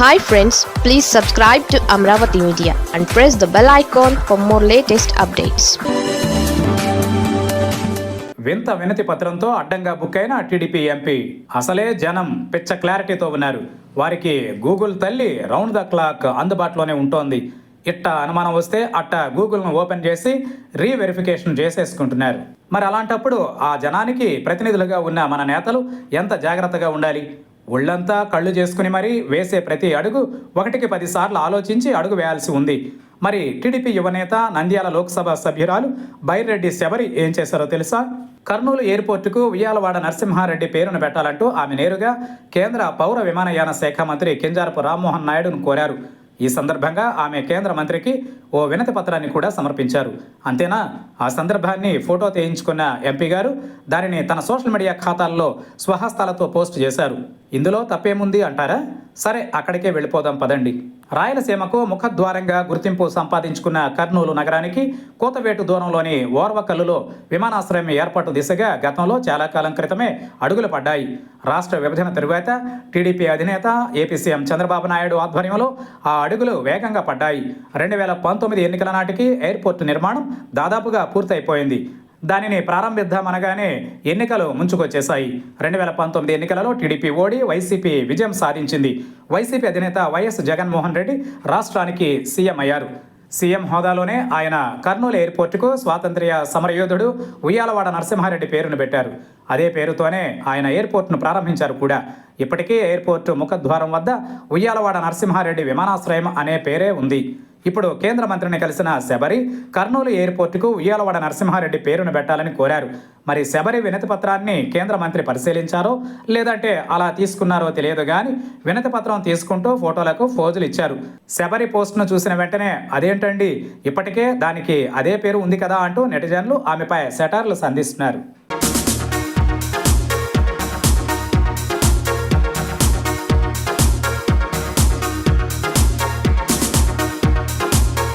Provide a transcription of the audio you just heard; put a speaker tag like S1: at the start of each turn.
S1: Hi friends please subscribe to Amaravati media and press the bell icon for more latest updates
S2: వింత వినతి పత్రంతో అడ్డంగా book అయిన TDP MP అసలే జనం పిచ్చ క్లారిటీతో ఉన్నారు. వారికి గూగుల్ తల్లి రౌండ్ ద క్లాక్ అందుబాటులోనే ఉంటోంది. ఇట్ట అనుమానం వస్తే అట్ట గూగుల్ను ఓపెన్ చేసి రీవెరిఫికేషన్ చేసేసుకుంటున్నారు. మరి అలాంటప్పుడు ఆ జనానికి ప్రతినిధులుగా ఉన్న మన నేతలు ఎంత జాగ్రత్తగా ఉండాలి? ఒళ్ళంతా కళ్ళు చేసుకుని మరీ వేసే ప్రతి అడుగు ఒకటికి పదిసార్లు ఆలోచించి అడుగు వేయాల్సి ఉంది. మరి టీడీపీ యువనేత నంద్యాల లోక్సభ సభ్యురాలు బైరెడ్డి శబరి ఏం చేశారో తెలుసా? కర్నూలు ఎయిర్పోర్టుకు ఉయ్యాలవాడ నరసింహారెడ్డి పేరును పెట్టాలంటూ ఆమె నేరుగా కేంద్ర పౌర విమానయాన శాఖ మంత్రి కింజారపు రామ్మోహన్ నాయుడును కోరారు. ఈ సందర్భంగా ఆమె కేంద్ర మంత్రికి ఓ వినతి పత్రాన్ని కూడా సమర్పించారు. అంతేనా? ఆ సందర్భాన్ని ఫోటో తీయించుకున్న ఎంపీ గారు దానిని తన సోషల్ మీడియా ఖాతాల్లో స్వహస్తాలతో పోస్ట్ చేశారు. ఇందులో తప్పేముంది అంటారా? సరే అక్కడికే వెళ్ళిపోదాం పదండి. రాయలసీమకు ముఖద్వారంగా గుర్తింపు సంపాదించుకున్న కర్నూలు నగరానికి కోతవేటు దూరంలోని ఓర్వకల్లులో విమానాశ్రయం ఏర్పాటు దిశగా గతంలో చాలా కాలం క్రితమే అడుగులు పడ్డాయి. రాష్ట్ర విభజన తరువాత టీడీపీ అధినేత ఏపీ సీఎం చంద్రబాబు నాయుడు ఆధ్వర్యంలో ఆ అడుగులు వేగంగా పడ్డాయి. రెండు వేల పంతొమ్మిది ఎన్నికల నాటికి ఎయిర్పోర్టు నిర్మాణం దాదాపుగా పూర్తయిపోయింది. దానిని ప్రారంభిద్దామనగానే ఎన్నికలు ముంచుకొచ్చేశాయి. రెండు వేల పంతొమ్మిది ఎన్నికలలో టీడీపీ ఓడి వైసీపీ విజయం సాధించింది. వైసీపీ అధినేత వైఎస్ జగన్మోహన్ రెడ్డి రాష్ట్రానికి సీఎం అయ్యారు. సీఎం హోదాలోనే ఆయన కర్నూలు ఎయిర్పోర్టుకు స్వాతంత్ర్య సమరయోధుడు ఉయ్యాలవాడ నరసింహారెడ్డి పేరును పెట్టారు. అదే పేరుతోనే ఆయన ఎయిర్పోర్ట్ను ప్రారంభించారు కూడా. ఇప్పటికీ ఎయిర్పోర్టు ముఖద్వారం వద్ద ఉయ్యాలవాడ నరసింహారెడ్డి విమానాశ్రయం అనే పేరే ఉంది. ఇప్పుడు కేంద్ర మంత్రిని కలిసిన శబరి కర్నూలు ఎయిర్పోర్టుకు ఉయ్యాలవాడ నరసింహారెడ్డి పేరును పెట్టాలని కోరారు. మరి శబరి వినతి పత్రాన్ని కేంద్ర మంత్రి పరిశీలించారో లేదంటే అలా తీసుకున్నారో తెలియదు కానీ వినతి పత్రం తీసుకుంటూ ఫోటోలకు ఫోజులు ఇచ్చారు. శబరి పోస్ట్ను చూసిన వెంటనే అదేంటండి ఇప్పటికే దానికి అదే పేరు ఉంది కదా అంటూ నెటిజన్లు ఆమెపై సెటార్లు సంధిస్తున్నారు.